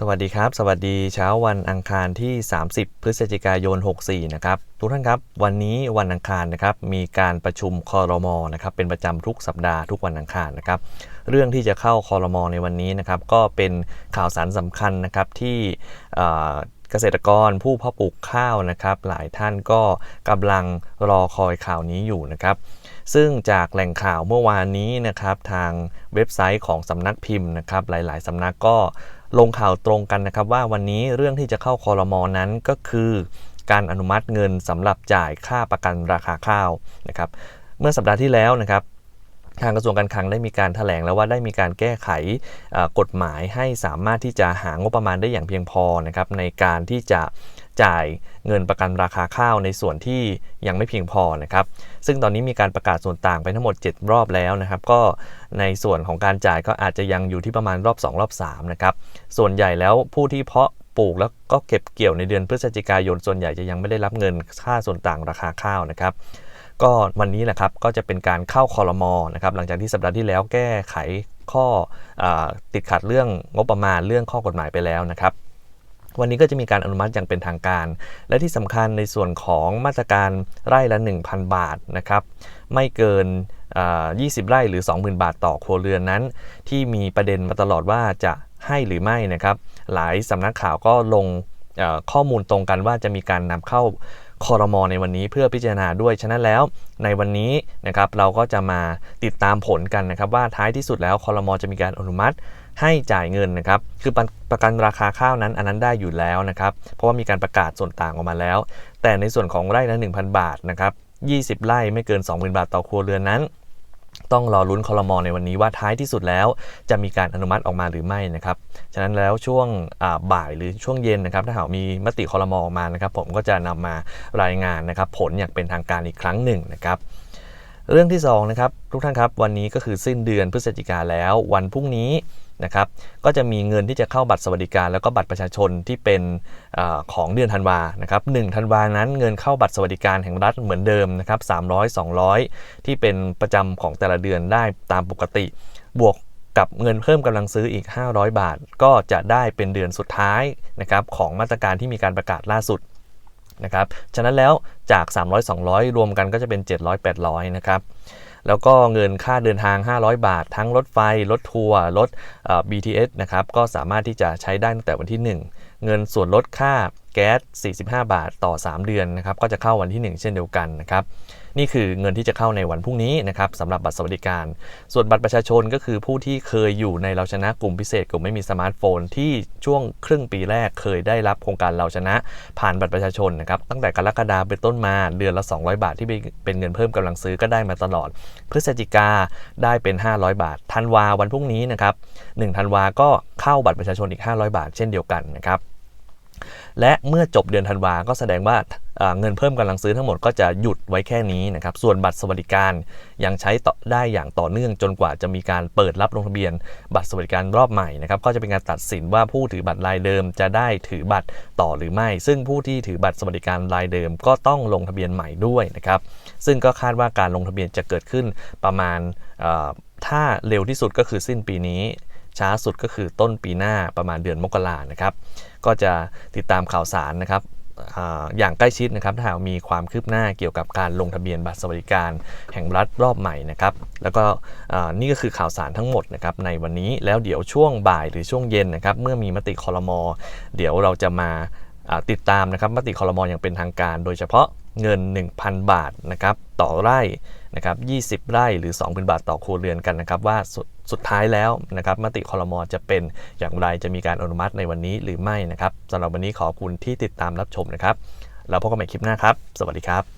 สวัสดีครับ สวัสดีเช้าวันอังคารที่ 30 พฤศจิกายน 64 นะครับ ทุกท่านครับวันนี้วันอังคารนะครับมีการประชุมคอรมอนะครับเป็นประจำทุกสัปดาห์ทุกวันอังคารนะครับเรื่องที่จะเข้าคอรมอในวันนี้นะครับก็เป็นข่าวสารสำคัญนะครับที่เอ่อเกษตรกรผู้เพาะปลูกข้าวนะครับ หลายท่านก็กำลังรอคอยข่าวนี้อยู่นะครับซึ่งจากแหล่งข่าวเมื่อวานนี้นะครับทางเว็บไซต์ของสำนักพิมพ์นะครับหลาย ๆสำนักก็ ลงข่าวตรงกันนะครับว่าวันนี้เรื่องที่จะเข้าคอรมอนั้นก็คือ การอนุมัติเงินสำหรับจ่ายค่าประกันราคาข้าวนะครับเมื่อสัปดาห์ที่แล้วนะครับทางกระทรวงการคลังได้มีการถแถลงแล้วว่าได้มีการแก้ไขกฎหมายให้สามารถที่จะหางบประมาณได้อย่างเพียงพอนะครับในการที่จะ จ่ายเงินประกันราคาข้าวในส่วนที่ยังไม่เพียงพอนะครับ ซึ่งตอนนี้มีการประกาศส่วนต่างไปทั้งหมด 7 รอบแล้วนะครับ ก็ในส่วนของการจ่ายก็อาจจะยังอยู่ที่ประมาณรอบ 2 รอบ3นะครับ ส่วนใหญ่แล้วผู้ที่เพาะปลูกแล้วก็เก็บเกี่ยวในเดือนพฤศจิกายนส่วนใหญ่จะยังไม่ได้รับเงินค่าส่วนต่างราคาข้าวนะครับก็วันนี้แหละครับก็จะเป็นการเข้าคอรมอนะครับหลังจากที่สัปดาห์ที่แล้วแก้ไขข้ออติดขัดเรื่องงบประมาณเรื่องข้อกฎหมายไปแล้วนะครับ วันนี้ก็จะมีการอนุมัติอย่างเป็นทางการ และที่สำคัญในส่วนของมาตรการไร่ละ 1,000 บาทนะครับ ไม่เกิน 20 ไร่หรือ 20,000 บาทต่อครัวเรือนนั้น ที่มีประเด็นมาตลอดว่าจะให้หรือไม่นะครับ หลายสำนักข่าวก็ลงข้อมูลตรงกันว่าจะมีการนำเข้าคอรมอในวันนี้เพื่อพิจารณาด้วย ฉะนั้นแล้วในวันนี้นะครับเราก็จะมาติดตามผลกันนะครับว่าท้ายที่สุดแล้วคอรมอจะมีการอนุมัติ ให้จ่ายเงินนะครับ คือประประกันราคาข้าวนั้นอันนั้นได้อยู่แล้วนะครับ เพราะว่ามีการประกาศส่วนต่างออกมาแล้ว แต่ในส่วนของไร่ละ1,000 บาทนะครับ20 ไร่ไม่เกิน 20,000 บาทต่อครัวเรือนนั้น ต้องรอลุ้นคอรมอในวันนี้ว่าท้ายที่สุดแล้ว จะมีการอนุมัติออกมาหรือไม่นะครับ ฉะนั้นแล้วช่วงบ่ายหรือช่วงเย็นนะครับ ถ้าหากมีมติคอรมอออกมานะครับ ผมก็จะนำมารายงานนะครับ ผลอย่างเป็นทางการอีกครั้งหนึ่งนะครับเรื่องที่2นะครับทุกท่านครับวันนี้ก็คือสิ้นเดือนพฤศจิกาแล้ว วันพรุ่งนี้ นะครับก็จะมีเงินที่จะเข้าบัตรสวัสดิการ แล้วก็บัตรประชาชนที่เป็นอของเดือนธันวานะครับหนึ่งธันวานั้นเงินเข้าบัตรสวัสดิการแห่งรัฐเหมือนเดิมนะครับ300 200 ที่เป็นประจำของแต่ละเดือนได้ตามปกติ บวกกับเงินเพิ่มกำลังซื้ออีก 500 บาท ก็จะได้เป็นเดือนสุดท้ายนะครับของมาตรการที่มีการประกาศล่าสุดนะครับฉะนั้นแล้วจาก 300 200 รวมกันก็จะเป็น 700 800นะครับ แล้วก็เงินค่าเดินทาง 500 บาท ทั้งรถไฟ รถทัวร์รถ BTS นะครับก็สามารถที่จะใช้ได้ตั้งแต่วันที่ 1 เงินส่วนลดค่าแก๊ส 45 บาทต่อ 3 เดือนนะครับก็จะเข้าวันที่ 1 เช่นเดียวกันนะครับ นี่คือเงินที่จะเข้าในวันพรุ่งนี้นะครับสำหรับบัตรสวัสดิการ ส่วนบัตรประชาชนก็คือผู้ที่เคยอยู่ในเราชนะกลุ่มพิเศษกลุ่มไม่มีสมาร์ทโฟน ที่ช่วงครึ่งปีแรกเคยได้รับโครงการเราชนะ ผ่านบัตรประชาชนนะครับตั้งแต่กรกฎาคมเป็นต้นมาเดือนละ 200 บาทที่เป็นเงินเพิ่มกำลังซื้อก็ได้มาตลอด พฤศจิกาได้เป็น 500 บาทธันวาวันพรุ่งนี้นะครับ1ธันวาก็เข้าบัตรประชาชนอีก 500 บาท เช่นเดียวกันนะครับ และเมื่อจบเดือนธันวาก็แสดงว่าเงินเพิ่มกำลังซื้อทั้งหมดก็จะหยุดไว้แค่นี้นะครับ ส่วนบัตรสวัสดิการยังใช้ต่อได้อย่างต่อเนื่องจนกว่าจะมีการเปิดรับลงทะเบียน บัตรสวัสดิการรอบใหม่นะครับ ก็จะเป็นการตัดสินว่าผู้ถือบัตรรายเดิมจะได้ถือบัตรต่อหรือไม่ ซึ่งผู้ที่ถือบัตรสวัสดิการรายเดิมก็ต้องลงทะเบียนใหม่ด้วยนะครับ ซึ่งก็คาดว่าการลงทะเบียนจะเกิดขึ้นประมาณถ้าเร็วที่สุดก็คือสิ้นปีนี้ ช้าสุดก็คือต้นปีหน้าประมาณเดือนมกรานะครับ ก็จะติดตามข่าวสารนะครับอย่างใกล้ชิดนะครับถ้าหากมีความคืบหน้าเกี่ยวกับการลงทะเบียนบัตรสวัสดิการแห่งรัฐรอบใหม่นะครับ แล้วก็นี่ก็คือข่าวสารทั้งหมดนะครับในวันนี้แล้วเดี๋ยวช่วงบ่ายหรือช่วงเย็นนะครับเมื่อมีมติคอรมอเดี๋ยวเราจะมาอ่าติดตามนะครับมติคอรมออย่างเป็นทางการ โดยเฉพาะ เงิน 1,000 บาทนะครับต่อไร่นะครับ20 ไร่หรือ 2,000 บาทต่อครัวเรือนกันนะครับว่าสุดสุดท้ายแล้วนะครับมติคอรมอจะเป็นอย่างไรจะมีการอนุมัติในวันนี้หรือไม่นะครับสำหรับวันนี้ขอบคุณที่ติดตามรับชมนะครับแล้วพบกันใหม่คลิปหน้าครับ สวัสดีครับ